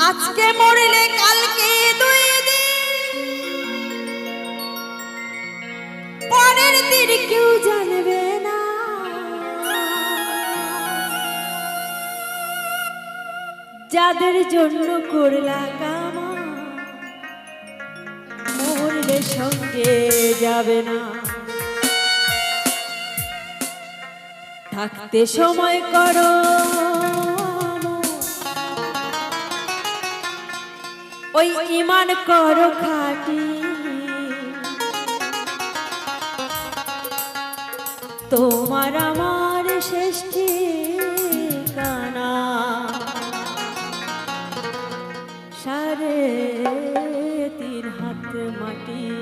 আজকে মরলে কালকে দুই পরের দিন কেউ জানবে না। যাদের জন্য করলা কামা, মরলে সঙ্গে যাবে না। থাকতে সময় করো। ওই ইমান করো খাটি। তোমার আমার সৃষ্টি কানা সারে তিন হাত মাটি।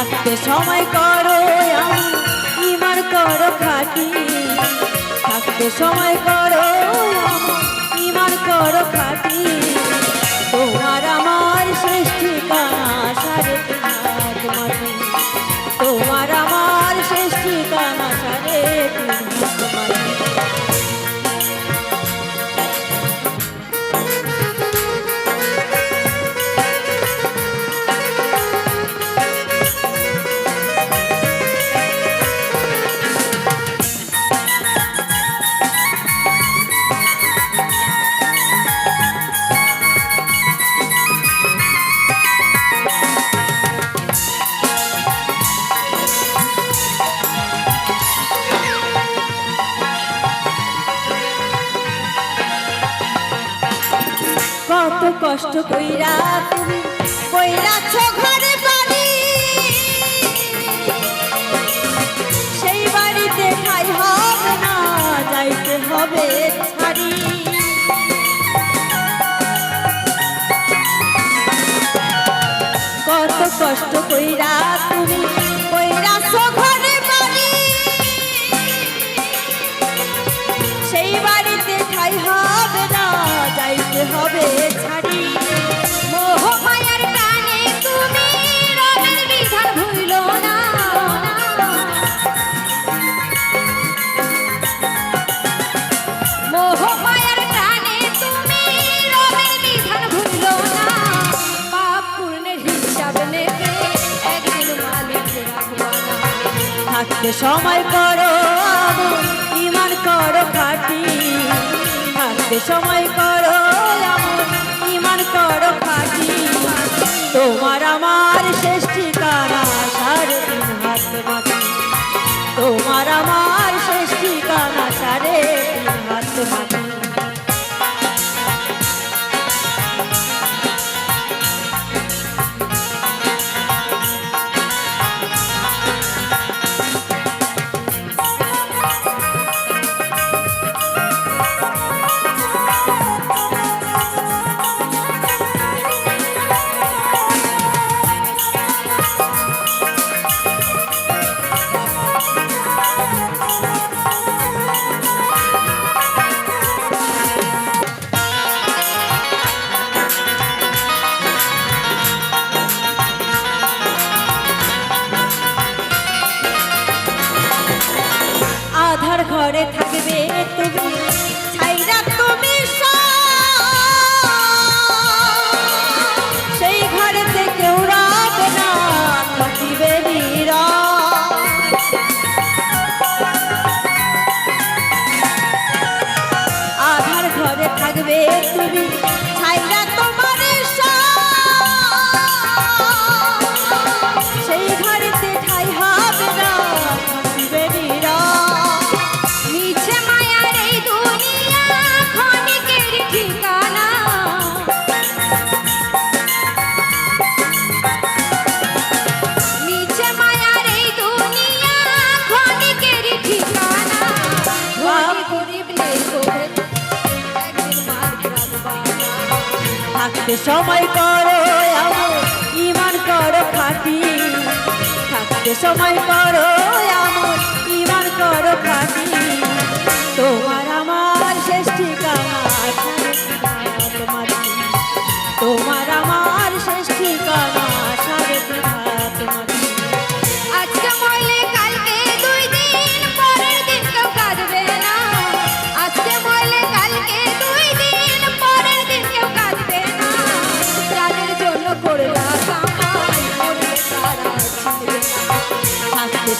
থাকতে সময় করো ইমান করো খাটি। থাকতে সময় করো ইমান করো খাটি। কত কষ্ট কইরা তুমি কইরাছ ঘরে বাড়ি। সেই বাড়িতে ঠাই হবে না, যাইতে হবে ছাড়ি। কত কষ্ট কইরা তুমি সময় করো ইমান করো খাটি। থাকতে সময় করো ইমান করো খাটি। তোমার আমার শেষ ঠিকানা সাড়ে তিন হাত মাটি। তোমার আমার শেষ ঠিকানা সাড়ে তিন হাত মাটি। baby. থাকতে সময় করো ইমান করো খাটি থাকতে সময় করো ইমান করো খাটি তোমার আমার শেষ ঠিকানা। তোমার আমার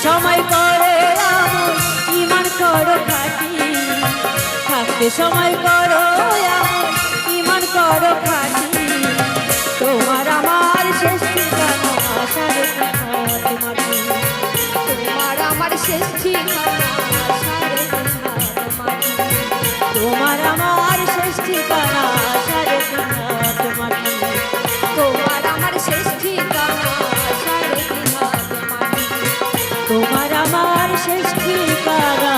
সময় করো ইমান করো খাটি। থাকতে সময় করো ইমান করো খাটি। তোমার আমার শেষ ঠিকানা মাটি। তোমার আমার শেষ ঠিকানা। আমার শেষ ঠিকানা।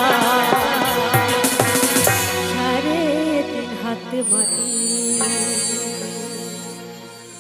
সাড়ে তিন হাত মাটি